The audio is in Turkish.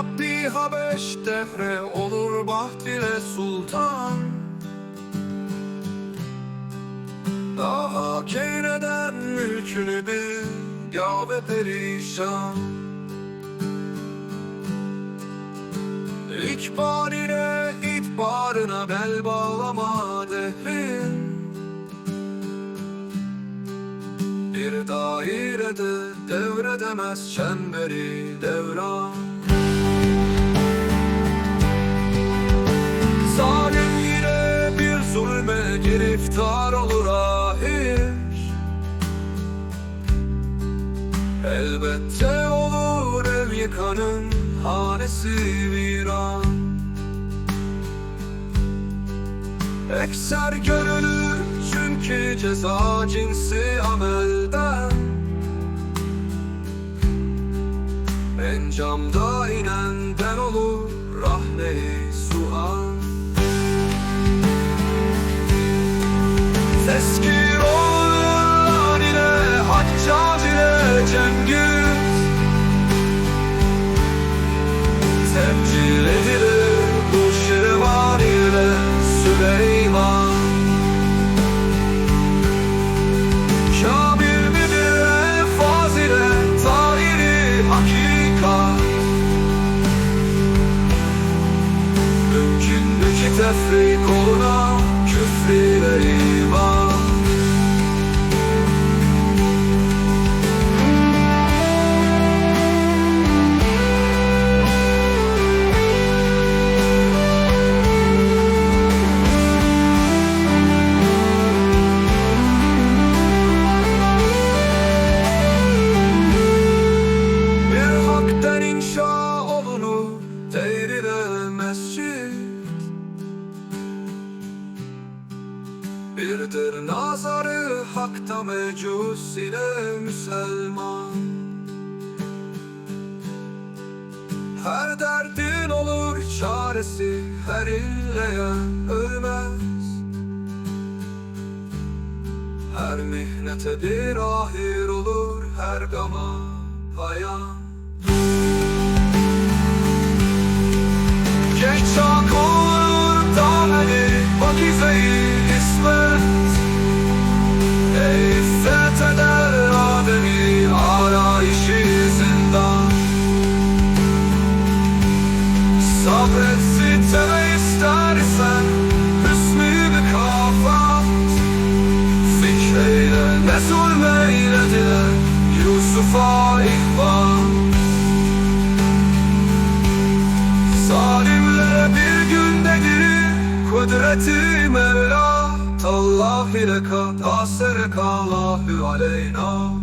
Rabbi Habeş devre olur bahtile sultan. Daha keyneden mülkünü bil Yâve perişan. İkbaline itbarına bel bağlama dehrin Bir dairede devredemez çemberi devran Elbette olur ev yıkanın hanesi viran Ekser görülür çünkü ceza cinsi amelden. Encamda inenden olur rahne-i suhan. Tezkir nothing nazarı hakta mecus ile Müselman Her derdin olur çaresi Her illeyen ölmez. Her mihnete bir ahir olur Her gama payan İhvan Zalimlere bir gündedir Kudreti Mevla. Allah ile ka Tasere Allahu aleyna